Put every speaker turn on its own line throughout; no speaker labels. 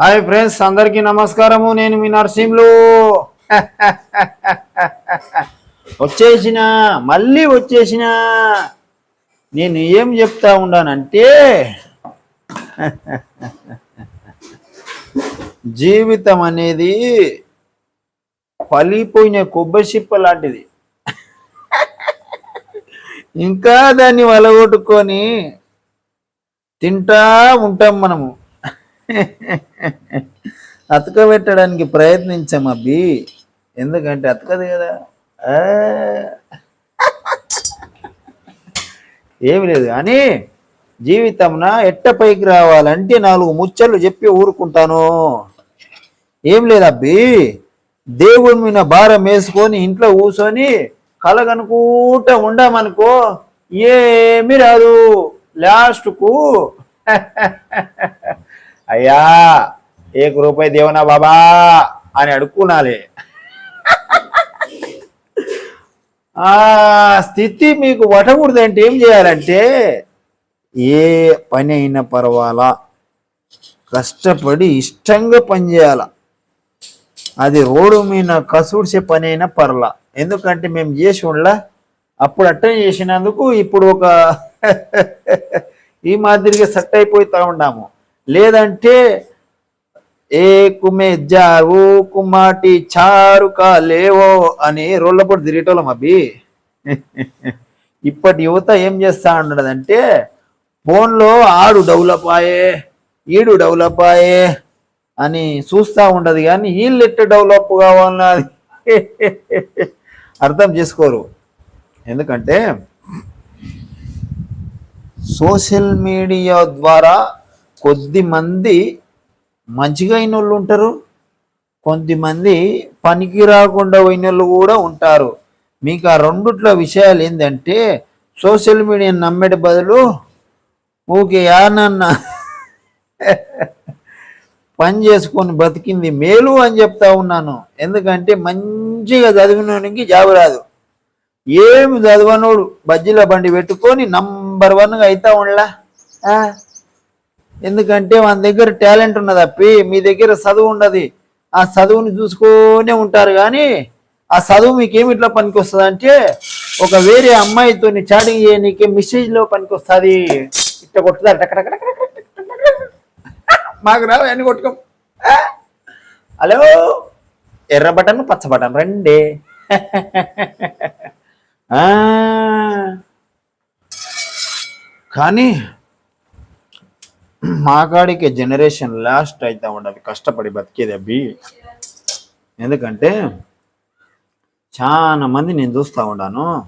Hi friends అందరికీ నమస్కారము. నేను మీ నర్సింహులు. వచ్చేసిన మళ్ళీ వచ్చేసిన. నేను ఏం చెప్తా ఉండానంటే జీవితం అనేది పలిపోయిన కొబ్బరి చిప్ప లాంటిది. ఇంకా దాన్ని వలగొట్టుకొని తింటా ఉంటాం మనము. అతకబెట్టడానికి ప్రయత్నించాం అబ్బి. ఎందుకంటే అతకదు కదా. ఆ. ఏమి లేదు. కానీ జీవితంన ఎట్ట పైకి రావాలంటే నాలుగు ముచ్చట్లు చెప్పి ఊరుకుంటాను. ఏం లేదు అబ్బి. దేవుడి మీద భారం వేసుకొని ఇంట్లో కూర్చొని కలగనుకుంటా ఉండామనుకో ఏమి రాదు. లాస్ట్కు అయ్యా ఏక రూపాయి దేవనా బాబా అని అడుక్కునాలి. ఆ స్థితి మీకు పట్టకూడదంటే ఏం చేయాలంటే ఏ పని అయినా పర్వాలా కష్టపడి ఇష్టంగా పని చేయాల. అది రోడ్డు మీద కసూడ్చే పని అయినా పర్లా ఎందుకంటే మేము చేసి ఉండలా అప్పుడు అట్టనే చేసినందుకు ఇప్పుడు ఒక ఈ మాదిరిగా సెట్ అయిపోతూ ఉన్నాము. లేదంటే ఏ కుమే జారు కుమాటి చారు లేవో అని రోళ్ళపొడి తిరిగేటోళ్ళం అబ్బి. ఇప్పటి యువత ఏం చేస్తా ఉండదంటే ఫోన్లో ఆడు డెవలప్ అయ్యే ఈడు డెవలప్ అయ్యే అని చూస్తూ ఉండదు కానీ వీళ్ళు ఎట్టు డెవలప్ కావాలన్నది అర్థం చేసుకోరు. ఎందుకంటే సోషల్ మీడియా ద్వారా కొద్ది మంది మంచిగా అయిన వాళ్ళు ఉంటారు కొంతమంది పనికి రాకుండా పోయిన వాళ్ళు కూడా ఉంటారు. మీకు ఆ రెండుట్లో విషయాలు ఏంటంటే సోషల్ మీడియా నమ్మేట బదులు ఓకే యానన్న పని చేసుకొని బతికింది మేలు అని చెప్తా ఉన్నాను. ఎందుకంటే మంచిగా చదివినోనికి జాబు రాదు. ఏమి చదవనోడు బజ్జీల బండి పెట్టుకొని నంబర్ వన్గా అవుతా ఉండలా? ఎందుకంటే మన దగ్గర టాలెంట్ ఉన్నది అప్పి. మీ దగ్గర చదువు ఉండదు ఆ చదువుని చూసుకొనే ఉంటారు కానీ ఆ చదువు మీకు ఇట్లా పనికి అంటే ఒక వేరే అమ్మాయితో చాటింగ్ చేయనీకి మెసేజ్లో పనికొస్తుంది. పనికి వస్తుంది ఇట్లా కొట్టుదారు టక మాకు రావు అన్ని కొట్టుకోం. హలో? ఎర్ర బటన్ పచ్చ బటన్ రండి. కానీ మాకాడికి జనరేషన్ లాస్ట్ అవుతా ఉండాలి. కష్టపడి బతికేది అబ్బి. ఎందుకంటే చాలా మంది నేను చూస్తూ ఉన్నాను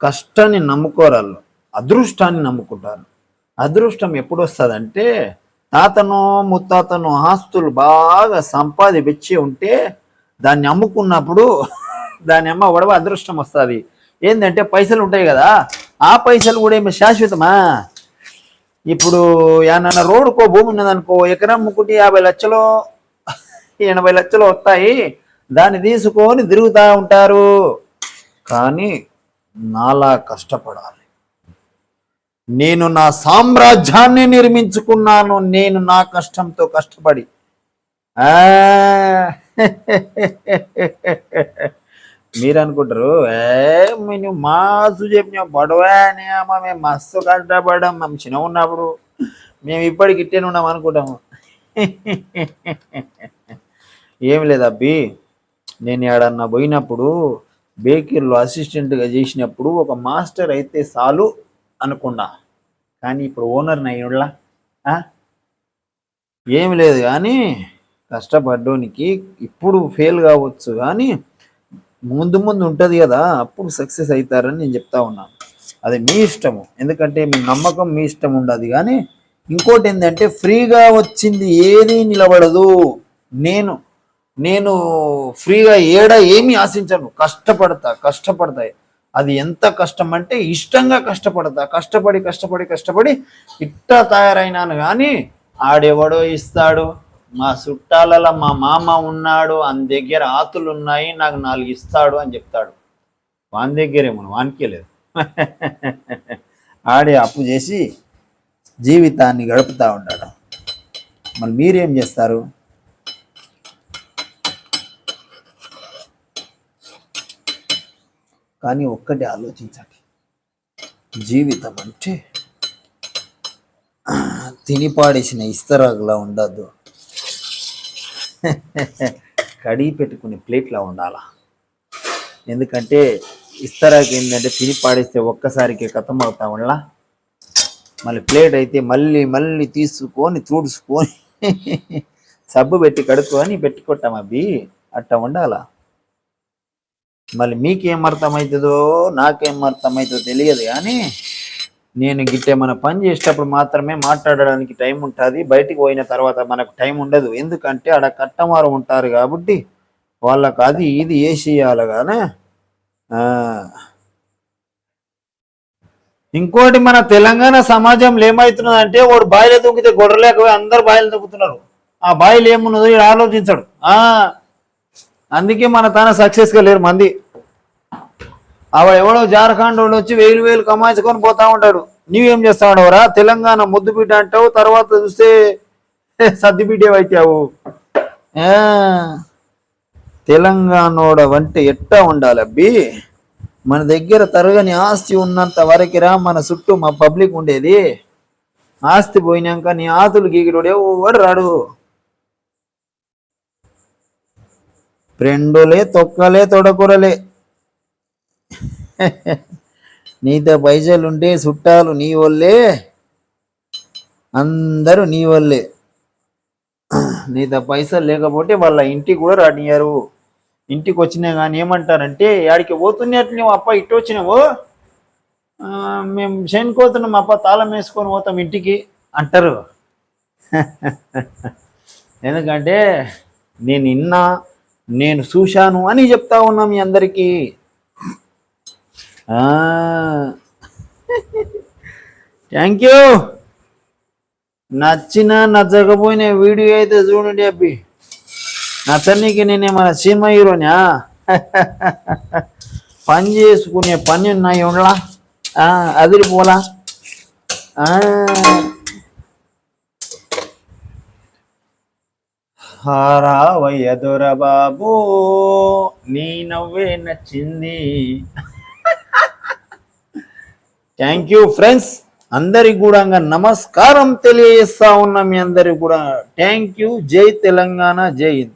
కష్టాన్ని నమ్ముకోరాళ్ళు. అదృష్టాన్ని నమ్ముకుంటారు. అదృష్టం ఎప్పుడు వస్తుందంటే తాతను ముత్తాతను ఆస్తులు బాగా సంపాదించి ఉంటే దాన్ని అమ్ముకున్నప్పుడు దాని అమ్మ ఒడవ అదృష్టం వస్తుంది. ఏంటంటే పైసలు ఉంటాయి కదా ఆ పైసలు కూడా ఏమి శాశ్వతమా? ఇప్పుడు ఏమన్నా రోడ్డుకో భూమి ఉన్నదనుకో ఎకరం ముక్కుటి యాభై లక్షలు ఎనభై లక్షలు వస్తాయి. దాన్ని తీసుకొని తిరుగుతూ ఉంటారు. కానీ నాలా కష్టపడాలి. నేను నా సామ్రాజ్యాన్ని నిర్మించుకున్నాను. నేను నా కష్టంతో కష్టపడి. ఆ మీరు అనుకుంటారు ఏ మాసు చెప్పినావు పడవా అని అమ్మ మేము మస్తు కష్టపడ్డాం మేము చిన్న ఉన్నప్పుడు మేము ఇప్పటికి ఇట్టే ఉన్నాం అనుకుంటాము. ఏం లేదు అబ్బి నేను ఏడన్నా పోయినప్పుడు బేకరీలో అసిస్టెంట్గా చేసినప్పుడు ఒక మాస్టర్ అయితే చాలు అనుకున్నా. కానీ ఇప్పుడు ఓనర్ని అయ్యుళ్ళ ఏమి లేదు కానీ కష్టపడ్డోనికి ఇప్పుడు ఫెయిల్ కావచ్చు కానీ ముందు ముందు ఉంటుంది కదా అప్పుడు సక్సెస్ అవుతారని నేను చెప్తా ఉన్నాను అది మీ ఇష్టము. ఎందుకంటే మీ నమ్మకం మీ ఇష్టం ఉండదు. కానీ ఇంకోటి ఏంటంటే ఫ్రీగా వచ్చింది ఏది నిలబడదు. నేను నేను ఫ్రీగా ఏడ ఏమి ఆశించను. కష్టపడతా కష్టపడతాయి అది ఎంత కష్టం అంటే ఇష్టంగా కష్టపడతా. కష్టపడి కష్టపడి కష్టపడి ఇట్టా తయారైనాను. కానీ ఆడెవడో ఇస్తాడు. మా చుట్టాలలో మా మామ ఉన్నాడు అని దగ్గర ఆతులు ఉన్నాయి నాకు నాలుగు ఇస్తాడు అని చెప్తాడు. వాని దగ్గరేమో వానికే లేదు. ఆడే అప్పు చేసి జీవితాన్ని గడుపుతా ఉంటాడు మరి మీరేం చేస్తారు? కానీ ఒక్కటి ఆలోచించండి. జీవితం అంటే తిని పాడేసిన ఇస్తరాకులా ఉండద్దు. కడిగి పెట్టుకునే ప్లేట్లా ఉండాలా? ఎందుకంటే ఇస్తరాకు ఏంటంటే తిని పాడేస్తే ఒక్కసారికి కథం అవుతా ఉండాలా? మళ్ళీ ప్లేట్ అయితే మళ్ళీ మళ్ళీ తీసుకొని తుడుచుకొని సబ్బు పెట్టి కడుక్కొని పెట్టుకుంటాం అవి అట్టా ఉండాలా? మళ్ళీ మీకేం అర్థమవుతుందో నాకేం అర్థమవుతుందో తెలియదు కానీ నేను గిట్టే మన పని చేసేటప్పుడు మాత్రమే మాట్లాడడానికి టైం ఉంటుంది. బయటికి పోయిన తర్వాత మనకు టైం ఉండదు. ఎందుకంటే ఆడ కట్టమారు ఉంటారు కాబట్టి వాళ్ళకు అది ఇది వేసేయాలి కానీ ఇంకోటి మన తెలంగాణ సమాజంలో ఏమవుతున్నదంటే వాడు బాయిలో దూకితే గొడవలేకపోయి అందరు బాయిలు దూకుతున్నారు ఆ బాయిలు ఏమున్నదో ఆలోచించడు. ఆ. అందుకే మన తన సక్సెస్గా లేరు మంది. అవ ఎవడో జార్ఖండ్ వాడు వచ్చి వేలు వేలు కమాయించుకొని పోతా ఉంటాడు. నీవేం చేస్తావు తెలంగాణ ముద్దుపీట అంటావు తర్వాత చూస్తే సర్ది బిడ్డ అవుతావు ఆ, తెలంగాణోడ వంటి ఎట్టా ఉండాలి అబ్బి? మన దగ్గర తరగని ఆస్తి ఉన్నంత వరకురా మన చుట్టూ మా పబ్లిక్ ఉండేది. ఆస్తి పోయినాక నీ ఆతులు గీగిడోడు ఎవడు రాడు? ఫ్రెండులే తొక్కలే తొడకూరలే. నీతో పైసలు ఉంటే చుట్టాలు నీ వల్లే. అందరూ నీ వల్లే. నీతో పైసలు లేకపోతే వాళ్ళ ఇంటికి కూడా రానియరు ఇంటికి వచ్చినా కానీ ఏమంటారంటే యాడికి పోతున్నట్టు నువ్వు అప్ప ఇటు వచ్చినావు? మేము చనిపోతున్నాం అప్ప తాళం వేసుకొని పోతాం ఇంటికి. అంటారు. ఎందుకంటే నేను విన్నా నేను చూశాను అని చెప్తా ఉన్నా మీ అందరికీ. థ్యాంక్ యూ నచ్చిన నచ్చకపోయిన వీడియో అయితే చూడండి అబ్బి. నచ్చనీకి నేనేమన్నా సినిమా హీరోనా? పని చేసుకునే పని ఉన్నాయి ఉండలా ఆ, అదిరిపోలా. ఆ. హారావయ్య దొరబాబు నీ నవ్వే నచ్చింది. థ్యాంక్ యూ ఫ్రెండ్స్ అందరికి కూడా నమస్కారం తెలియజేస్తా ఉన్నా మీ అందరికి కూడా. థ్యాంక్ యూ జై తెలంగాణ జై హింద్.